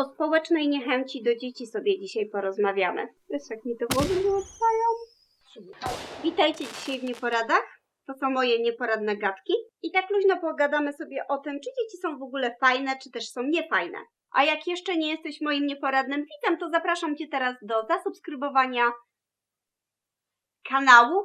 O społecznej niechęci do dzieci sobie dzisiaj porozmawiamy. Wiesz, jak mi to włosy wyłapają? Witajcie dzisiaj w Nieporadach. To są moje nieporadne gadki. I tak luźno pogadamy sobie o tym, czy dzieci są w ogóle fajne, czy też są niefajne. A jak jeszcze nie jesteś moim nieporadnym widzem, to zapraszam Cię teraz do zasubskrybowania kanału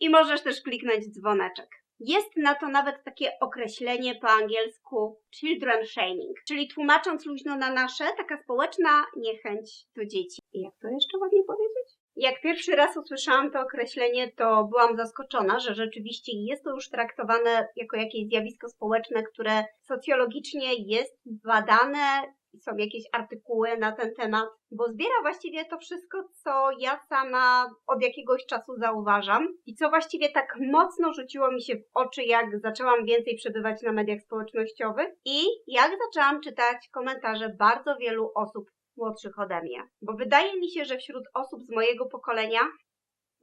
i możesz też kliknąć dzwoneczek. Jest na to nawet takie określenie po angielsku children shaming, czyli tłumacząc luźno na nasze, taka społeczna niechęć do dzieci. I jak to jeszcze ładnie powiedzieć? Jak pierwszy raz usłyszałam to określenie, to byłam zaskoczona, że rzeczywiście jest to już traktowane jako jakieś zjawisko społeczne, które socjologicznie jest badane są jakieś artykuły na ten temat, bo zbiera właściwie to wszystko, co ja sama od jakiegoś czasu zauważam i co właściwie tak mocno rzuciło mi się w oczy, jak zaczęłam więcej przebywać na mediach społecznościowych i jak zaczęłam czytać komentarze bardzo wielu osób młodszych ode mnie. Bo wydaje mi się, że wśród osób z mojego pokolenia,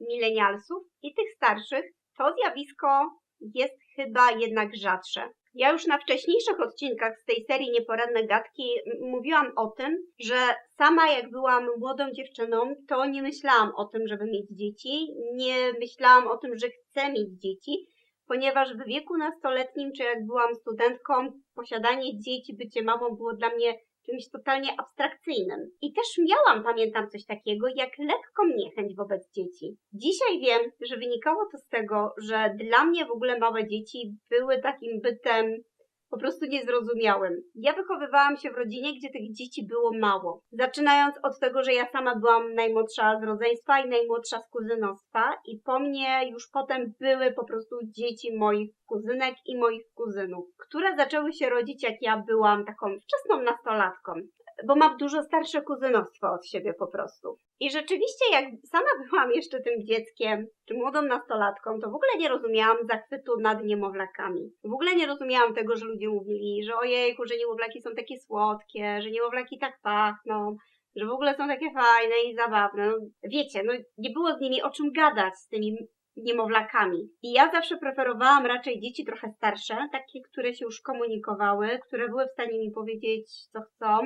milenialsów i tych starszych, to zjawisko jest chyba jednak rzadsze. Ja już na wcześniejszych odcinkach z tej serii Nieporadne Gadki mówiłam o tym, że sama jak byłam młodą dziewczyną, to nie myślałam o tym, żeby mieć dzieci, nie myślałam o tym, że chcę mieć dzieci, ponieważ w wieku nastoletnim, czy jak byłam studentką, posiadanie dzieci, bycie mamą było dla mnie czymś totalnie abstrakcyjnym. I też miałam, pamiętam, coś takiego jak lekką niechęć wobec dzieci. Dzisiaj wiem, że wynikało to z tego, że dla mnie w ogóle małe dzieci były takim bytem po prostu niezrozumiałym. Ja wychowywałam się w rodzinie, gdzie tych dzieci było mało. Zaczynając od tego, że ja sama byłam najmłodsza z rodzeństwa i najmłodsza z kuzynostwa i po mnie już potem były po prostu dzieci moich kuzynek i moich kuzynów, które zaczęły się rodzić jak ja byłam taką wczesną nastolatką bo mam dużo starsze kuzynostwo od siebie po prostu. I rzeczywiście, jak sama byłam jeszcze tym dzieckiem, czy młodą nastolatką, to w ogóle nie rozumiałam zachwytu nad niemowlakami. W ogóle nie rozumiałam tego, że ludzie mówili, że ojejku, że niemowlaki są takie słodkie, że niemowlaki tak pachną, że w ogóle są takie fajne i zabawne. No, wiecie, no nie było z nimi o czym gadać, z tymi niemowlakami. I ja zawsze preferowałam raczej dzieci trochę starsze, takie, które się już komunikowały, które były w stanie mi powiedzieć, co chcą,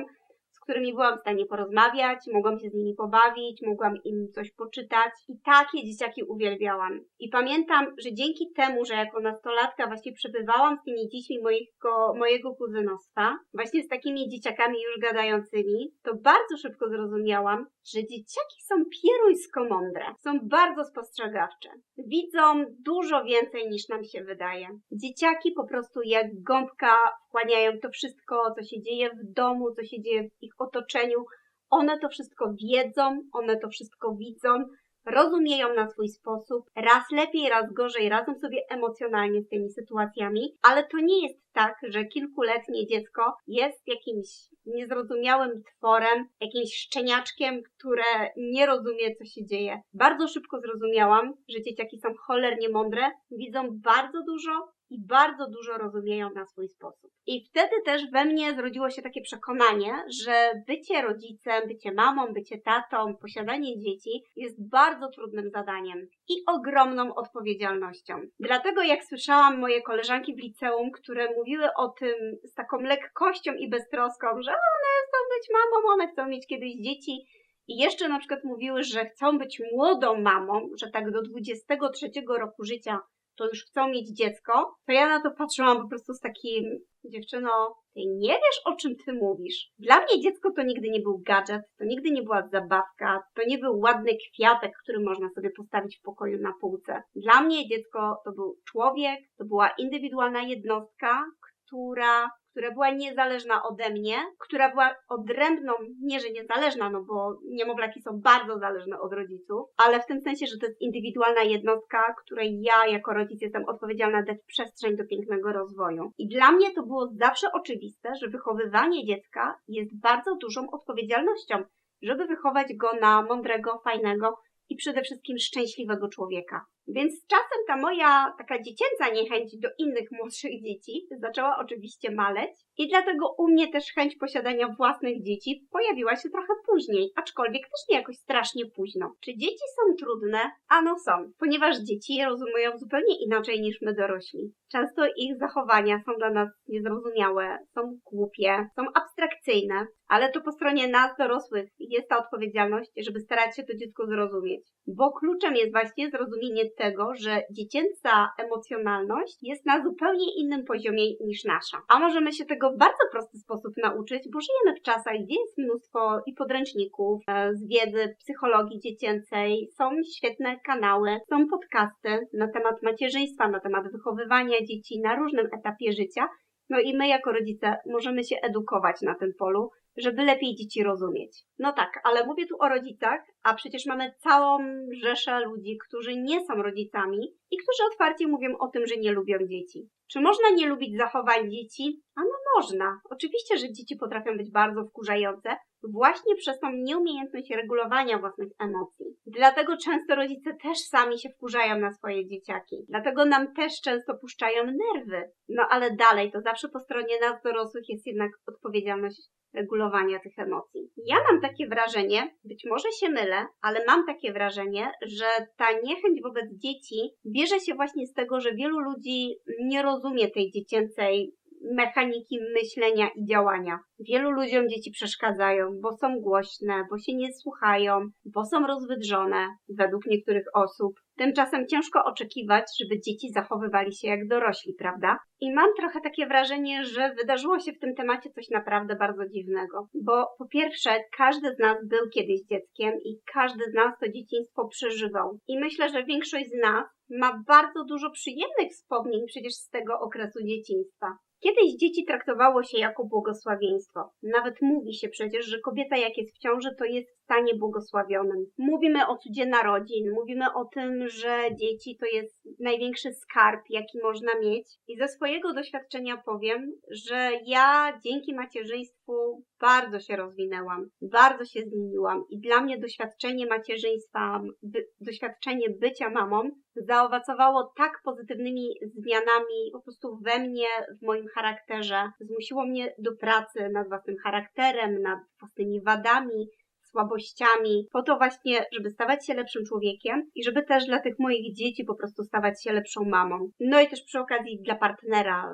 którymi byłam w stanie porozmawiać, mogłam się z nimi pobawić, mogłam im coś poczytać i takie dzieciaki uwielbiałam. I pamiętam, że dzięki temu, że jako nastolatka właśnie przebywałam z tymi dziećmi mojego, mojego kuzynostwa, właśnie z takimi dzieciakami już gadającymi, to bardzo szybko zrozumiałam, że dzieciaki są pieruńsko mądre, są bardzo spostrzegawcze. Widzą dużo więcej niż nam się wydaje. Dzieciaki po prostu jak gąbka wchłaniają to wszystko, co się dzieje w domu, co się dzieje w ich otoczeniu. One to wszystko wiedzą, one to wszystko widzą, rozumieją na swój sposób, raz lepiej, raz gorzej, radzą sobie emocjonalnie z tymi sytuacjami, ale to nie jest tak, że kilkuletnie dziecko jest jakimś niezrozumiałym tworem, jakimś szczeniaczkiem, które nie rozumie, co się dzieje. Bardzo szybko zrozumiałam, że dzieciaki są cholernie mądre, widzą bardzo dużo, i bardzo dużo rozumieją na swój sposób. I wtedy też we mnie zrodziło się takie przekonanie, że bycie rodzicem, bycie mamą, bycie tatą, posiadanie dzieci jest bardzo trudnym zadaniem i ogromną odpowiedzialnością. Dlatego jak słyszałam moje koleżanki w liceum, które mówiły o tym z taką lekkością i beztroską, że one chcą być mamą, one chcą mieć kiedyś dzieci, i jeszcze na przykład mówiły, że chcą być młodą mamą, że tak do 23 roku życia to już chcą mieć dziecko, to ja na to patrzyłam po prostu z takim, dziewczyno, ty nie wiesz o czym ty mówisz. Dla mnie dziecko to nigdy nie był gadżet, to nigdy nie była zabawka, to nie był ładny kwiatek, który można sobie postawić w pokoju na półce. Dla mnie dziecko to był człowiek, to była indywidualna jednostka, która która była niezależna ode mnie, która była odrębną, nie że niezależna, no bo niemowlaki są bardzo zależne od rodziców, ale w tym sensie, że to jest indywidualna jednostka, której ja jako rodzic jestem odpowiedzialna dać przestrzeń do pięknego rozwoju. I dla mnie to było zawsze oczywiste, że wychowywanie dziecka jest bardzo dużą odpowiedzialnością, żeby wychować go na mądrego, fajnego i przede wszystkim szczęśliwego człowieka. Więc czasem ta moja taka dziecięca niechęć do innych młodszych dzieci zaczęła oczywiście maleć i dlatego u mnie też chęć posiadania własnych dzieci pojawiła się trochę później, aczkolwiek też nie jakoś strasznie późno. Czy dzieci są trudne? Ano są, ponieważ dzieci je rozumują zupełnie inaczej niż my dorośli. Często ich zachowania są dla nas niezrozumiałe, są głupie, są abstrakcyjne, ale to po stronie nas, dorosłych, jest ta odpowiedzialność, żeby starać się to dziecko zrozumieć. Bo kluczem jest właśnie zrozumienie tego, że dziecięca emocjonalność jest na zupełnie innym poziomie niż nasza. A możemy się tego w bardzo prosty sposób nauczyć, bo żyjemy w czasach, gdzie jest mnóstwo i podręczników e, z wiedzy psychologii dziecięcej, są świetne kanały, są podcasty na temat macierzyństwa, na temat wychowywania dzieci na różnym etapie życia. No i my jako rodzice możemy się edukować na tym polu, żeby lepiej dzieci rozumieć. No tak, ale mówię tu o rodzicach, a przecież mamy całą rzeszę ludzi, którzy nie są rodzicami i którzy otwarcie mówią o tym, że nie lubią dzieci. Czy można nie lubić zachowań dzieci? A no można. Oczywiście, że dzieci potrafią być bardzo wkurzające, właśnie przez tą nieumiejętność regulowania własnych emocji. Dlatego często rodzice też sami się wkurzają na swoje dzieciaki. Dlatego nam też często puszczają nerwy. No ale dalej, to zawsze po stronie nas dorosłych jest jednak odpowiedzialność regulowania tych emocji. Ja mam takie wrażenie, być może się mylę, ale mam takie wrażenie, że ta niechęć wobec dzieci bierze się właśnie z tego, że wielu ludzi nie rozumie tej dziecięcej mechaniki myślenia i działania. Wielu ludziom dzieci przeszkadzają, bo są głośne, bo się nie słuchają, bo są rozwydrzone, według niektórych osób. Tymczasem ciężko oczekiwać, żeby dzieci zachowywali się jak dorośli, prawda? I mam trochę takie wrażenie, że wydarzyło się w tym temacie coś naprawdę bardzo dziwnego. Bo po pierwsze, każdy z nas był kiedyś dzieckiem i każdy z nas to dzieciństwo przeżywał. I myślę, że większość z nas ma bardzo dużo przyjemnych wspomnień przecież z tego okresu dzieciństwa. Kiedyś dzieci traktowało się jako błogosławieństwo. Nawet mówi się przecież, że kobieta jak jest w ciąży, to jest stanie błogosławionym. Mówimy o cudzie narodzin, mówimy o tym, że dzieci to jest największy skarb, jaki można mieć. I ze swojego doświadczenia powiem, że ja dzięki macierzyństwu bardzo się rozwinęłam, bardzo się zmieniłam i dla mnie doświadczenie macierzyństwa, by, doświadczenie bycia mamą zaowocowało tak pozytywnymi zmianami po prostu we mnie, w moim charakterze. Zmusiło mnie do pracy nad własnym charakterem, nad własnymi wadami, słabościami, po to właśnie, żeby stawać się lepszym człowiekiem i żeby też dla tych moich dzieci po prostu stawać się lepszą mamą. No i też przy okazji dla partnera,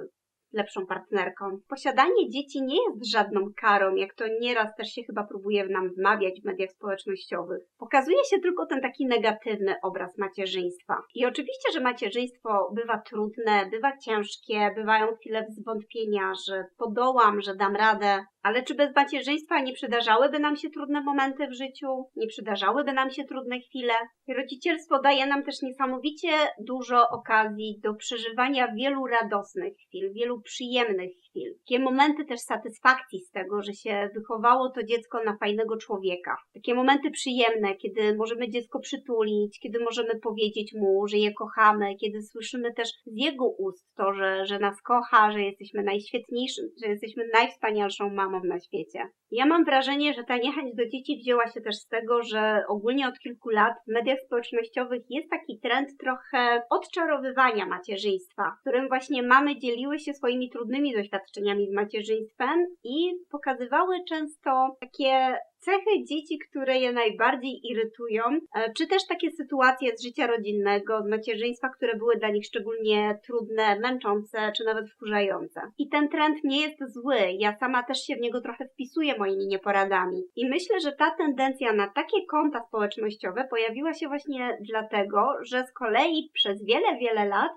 lepszą partnerką. Posiadanie dzieci nie jest żadną karą, jak to nieraz też się chyba próbuje nam wmawiać w mediach społecznościowych. Pokazuje się tylko ten taki negatywny obraz macierzyństwa. I oczywiście, że macierzyństwo bywa trudne, bywa ciężkie, bywają chwile zwątpienia, że podołam, że dam radę, ale czy bez macierzyństwa nie przydarzałyby nam się trudne momenty w życiu? Nie przydarzałyby nam się trudne chwile? Rodzicielstwo daje nam też niesamowicie dużo okazji do przeżywania wielu radosnych chwil, wielu przyjemnych chwil. Takie momenty też satysfakcji z tego, że się wychowało to dziecko na fajnego człowieka. Takie momenty przyjemne, kiedy możemy dziecko przytulić, kiedy możemy powiedzieć mu, że je kochamy, kiedy słyszymy też z jego ust to, że, że nas kocha, że jesteśmy najświetniejszym, że jesteśmy najwspanialszą mamą na świecie. Ja mam wrażenie, że ta niechęć do dzieci wzięła się też z tego, że ogólnie od kilku lat w mediach społecznościowych jest taki trend trochę odczarowywania macierzyństwa, w którym właśnie mamy dzieliły się swoimi trudnymi doświadczeniami z macierzyństwem i pokazywały często takie cechy dzieci, które je najbardziej irytują, e, czy też takie sytuacje z życia rodzinnego, z macierzyństwa, które były dla nich szczególnie trudne, męczące, czy nawet wkurzające. I ten trend nie jest zły, ja sama też się w niego trochę wpisuję moimi nieporadami. I myślę, że ta tendencja na takie konta społecznościowe pojawiła się właśnie dlatego, że z kolei przez wiele, wiele lat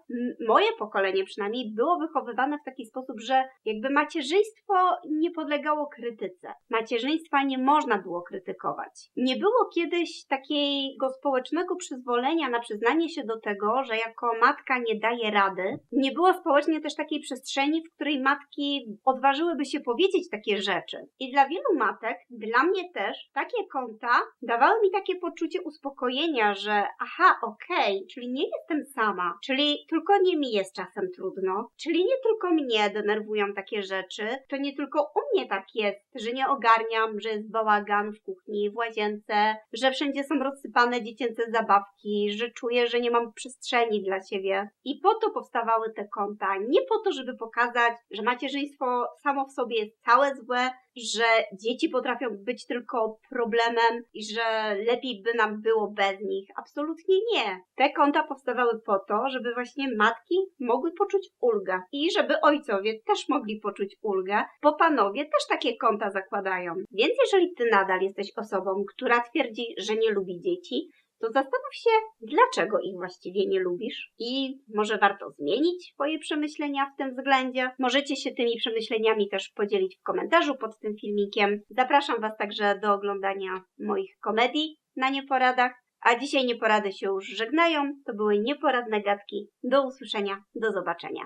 moje pokolenie przynajmniej było wychowywane w taki sposób, że jakby macierzyństwo nie podlegało krytyce. Macierzyństwa nie można można było krytykować. Nie było kiedyś takiego społecznego przyzwolenia na przyznanie się do tego, że jako matka nie daje rady. Nie było społecznie też takiej przestrzeni, w której matki odważyłyby się powiedzieć takie rzeczy. I dla wielu matek, dla mnie też, takie konta dawały mi takie poczucie uspokojenia, że aha, okej, okay, czyli nie jestem sama, czyli tylko nie mi jest czasem trudno, czyli nie tylko mnie denerwują takie rzeczy, to nie tylko u mnie tak jest, że nie ogarniam, że jest bałagan w kuchni, w łazience, że wszędzie są rozsypane dziecięce zabawki, że czuję, że nie mam przestrzeni dla siebie. I po to powstawały te konta. Nie po to, żeby pokazać, że macierzyństwo samo w sobie jest całe złe, że dzieci potrafią być tylko problemem i że lepiej by nam było bez nich. Absolutnie nie. Te konta powstawały po to, żeby właśnie matki mogły poczuć ulgę i żeby ojcowie też mogli poczuć ulgę, bo panowie też takie konta zakładają. Więc jeżeli ty nadal jesteś osobą, która twierdzi, że nie lubi dzieci, to zastanów się, dlaczego ich właściwie nie lubisz i może warto zmienić swoje przemyślenia w tym względzie. Możecie się tymi przemyśleniami też podzielić w komentarzu pod tym filmikiem. Zapraszam Was także do oglądania moich komedii na nieporadach. A dzisiaj nieporady się już żegnają. To były nieporadne gadki. Do usłyszenia, do zobaczenia.